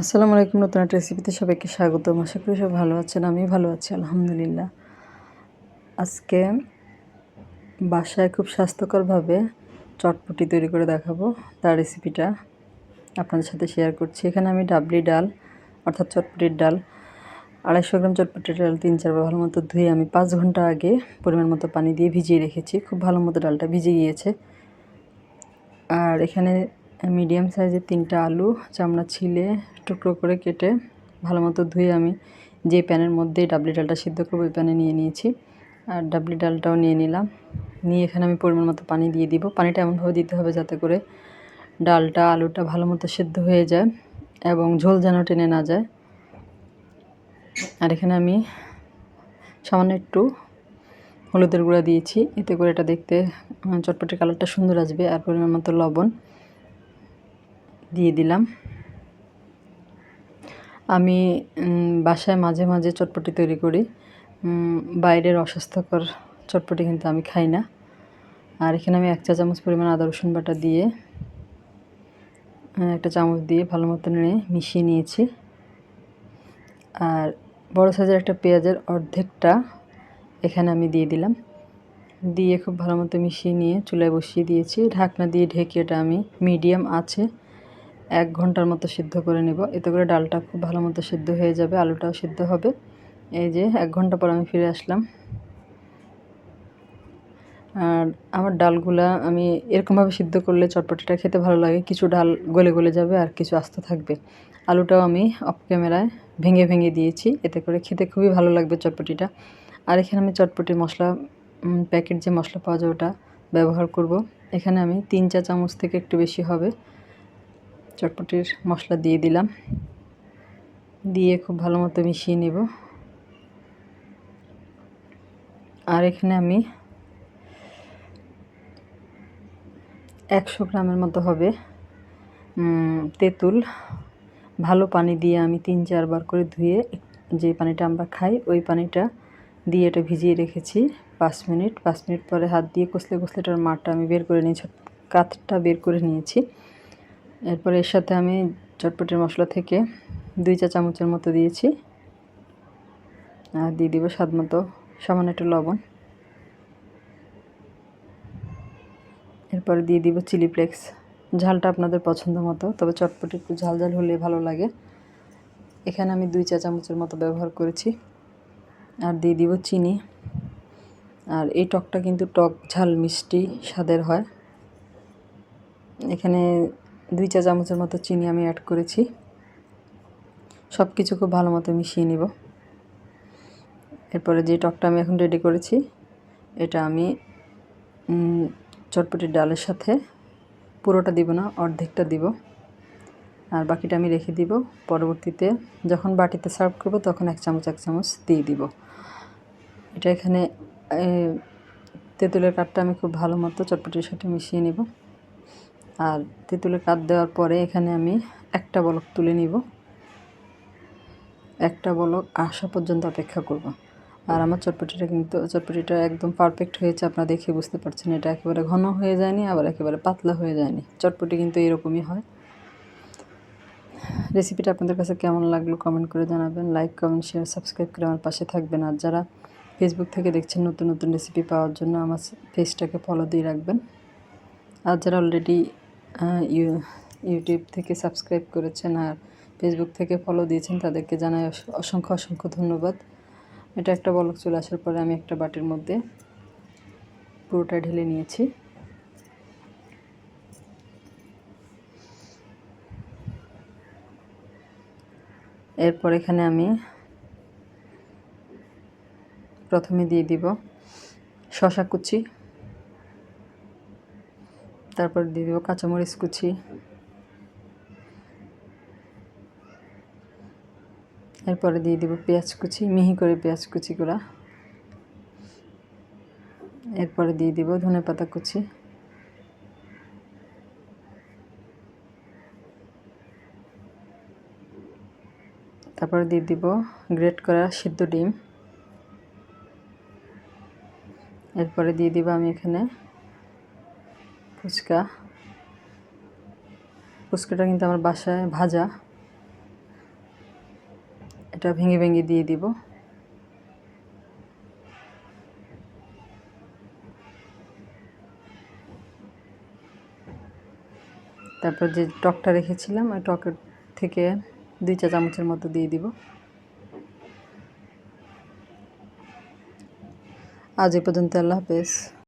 আসসালামু আলাইকুম, নতুন একটা রেসিপিতে সবাইকে স্বাগতম। আশা করি সব ভালো আছেন আমি ভালো আছি, আলহামদুলিল্লাহ। আজকে বাসায় খুব স্বাস্থ্যকরভাবে চটপটি তৈরি করে দেখাবো, তার রেসিপিটা আপনাদের সাথে শেয়ার করছি। এখানে আমি ডাবলি ডাল, অর্থাৎ চটপটির ডাল, আড়াইশো গ্রাম চটপটির ডাল তিন চারবার ভালো মতো ধুয়ে আমি পাঁচ ঘণ্টা আগে পরিমাণ মতো পানি দিয়ে ভিজিয়ে রেখেছি। খুব ভালো মতো ডালটা ভিজে গিয়েছে। আর এখানে মিডিয়াম সাইজের তিনটা আলু, চামড়া ছিলে, টুকরো করে কেটে ভালো মতো ধুয়ে আমি যে প্যানের মধ্যে ডাবলি ডালটা সিদ্ধ করব, ওই প্যানে নিয়ে নিয়েছি। আর ডাবলি ডালটাও নিয়ে নিলাম। নিয়ে এখানে আমি পরিমাণ মতো পানি দিয়ে দিব। পানিটা এমনভাবে দিতে হবে যাতে করে ডালটা, আলুটা ভালো মতো সিদ্ধ হয়ে যায় এবং ঝোল যেন টেনে না যায়। আর এখানে আমি সামান্য একটু হলুদের গুঁড়া দিয়েছি। এতে করে এটা দেখতে চটপটির কালারটা সুন্দর আসবে, আর পরিমাণ মতো লবণ। দিয়ে দিলাম। আমি বাসায় মাঝে মাঝে চটপটি তৈরি করি। বাইরের অস্বাস্থ্যকর চটপটি কিন্তু আমি খাই না। আর এখানে আমি এক চা চামচ পরিমাণ আদা, রসুন বাটা দিয়ে একটা চামচ দিয়ে ভালো মতো নিয়ে মিশিয়ে নিয়েছি। আর বড় সাইজের একটা পেঁয়াজের অর্ধেকটা এখানে আমি দিয়ে দিলাম। দিয়ে খুব ভালো মতো মিশিয়ে নিয়ে চুলায় বসিয়ে দিয়েছি। ঢাকনা দিয়ে ঢেকে এটা আমি মিডিয়াম আছে। এক ঘণ্টার মতো সিদ্ধ করে নেব। এতে করে ডালটা খুব ভালো মতো সিদ্ধ হয়ে যাবে, আলুটাও সিদ্ধ হবে। এই যে এক ঘণ্টা পর আমি ফিরে আসলাম। আর আমার ডালগুলা আমি এরকমভাবে সিদ্ধ করলে চটপটিটা খেতে ভালো লাগে। কিছু ডাল গলে গলে যাবে আর কিছু আস্ত থাকবে। আলুটাও আমি অফ ক্যামেরায় ভেঙে ভেঙে দিয়েছি। এতে করে খেতে খুবই ভালো লাগবে চটপটিটা। আর এখানে আমি চটপটির মশলা প্যাকেট যে মশলা পাওয়া যায় ওটা ব্যবহার করব। এখানে আমি তিন চা চামচ থেকে একটু বেশি হবে। চটপটির মশলা দিয়ে দিলাম। দিয়ে খুব ভালো মতো মিশিয়ে নেব। আর এখানে আমি একশো গ্রামের মতো হবে তেঁতুল। ভালো পানি দিয়ে আমি তিন চারবার করে ধুয়ে যে পানিটা আমরা খাই, ওই পানিটা দিয়ে এটা ভিজিয়ে রেখেছি পাঁচ মিনিট। পাঁচ মিনিট পরে হাত দিয়ে কষলে কষলে এটার মাঠটা আমি বের করে নিয়েছি, কাতটা বের করে নিয়েছি। এরপর এর সাথে আমি চটপটির মশলা থেকে দুই চা চামচের মতো দিয়েছি। আর দিয়ে দিব স্বাদ মতো সামান্য একটু লবণ। এরপরে দিয়ে দিব চিলি ফ্লেক্স। ঝালটা আপনাদের পছন্দ মতো, তবে চটপটি একটু ঝাল ঝাল হলে ভালো লাগে। এখানে আমি দুই চা চামচের মতো ব্যবহার করেছি। আর দিয়ে দিব চিনি। আর এই টকটা কিন্তু টক ঝাল মিষ্টি স্বাদের হয়। এখানে দুই চা চামচের মতো চিনি আমি অ্যাড করেছি। সব কিছু খুব ভালো মতো মিশিয়ে নিব। এরপরে যে টকটা আমি এখন রেডি করেছি, এটা আমি চটপটির ডালের সাথে পুরোটা দিব না, অর্ধেকটা দিব। আর বাকিটা আমি রেখে দিব। পরবর্তীতে যখন বাটিতে সার্ভ করব, তখন এক চামচ এক চামচ দিয়ে দিব। এটা এখানে তেঁতুলের কাঠটা আমি খুব ভালো মতো চটপটির সাথে মিশিয়ে নিব। আর তেঁতুলের কাঠ দেওয়ার পরে এখানে আমি একটা বলক তুলে নিব। একটা বলক আসা পর্যন্ত অপেক্ষা করব। আর আমার চটপটিটা কিন্তু, চটপটিটা একদম পারফেক্ট হয়েছে, আপনারা দেখে বুঝতে পারছেন। এটা একেবারে ঘন হয়ে যায়নি, আবার একেবারে পাতলা হয়ে যায়নি। চটপটি কিন্তু এরকমই হয়। রেসিপিটা আপনাদের কাছে কেমন লাগল কমেন্ট করে জানাবেন। লাইক কমেন্ট শেয়ার সাবস্ক্রাইব করে আমার পাশে থাকবেন। আর যারা ফেসবুক থেকে দেখছেন নতুন নতুন রেসিপি পাওয়ার জন্য আমার পেজটাকে ফলো দিয়ে রাখবেন। আর যারা অলরেডি ইউটিউব থেকে সাবস্ক্রাইব করেছেন আর ফেসবুক থেকে ফলো দিয়েছেন, তাদেরকে জানাই অসংখ্য অসংখ্য ধন্যবাদ। এটা একটা বলক চলে আসার পরে আমি একটা বাটির মধ্যে পুরোটা ঢেলে নিয়েছি। এরপর এখানে আমি প্রথমে দিয়ে দিব শশা কুচি। তারপর দিয়ে দেবো কাঁচামরিচ কুচি। এরপরে দিয়ে দেবো পেঁয়াজ কুচি, মিহি করে পেঁয়াজ কুচি করা এরপরে দিয়ে দিব ধনে পাতা কুচি। তারপরে দিয়ে দিব গ্রেট করা সিদ্ধ ডিম। এরপরে দিয়ে দিব আমি এখানে ফুচকা। ফুচকাটা কিন্তু আমার বাসায় ভাজা। এটা ভেঙে ভেঙে দিয়ে দিব। তারপর যে টকটা রেখেছিলাম, ওই টকের থেকে দুই চা চামচের মতো দিয়ে দিব। আজ এ পর্যন্ত আল্লাহ হাফেজ।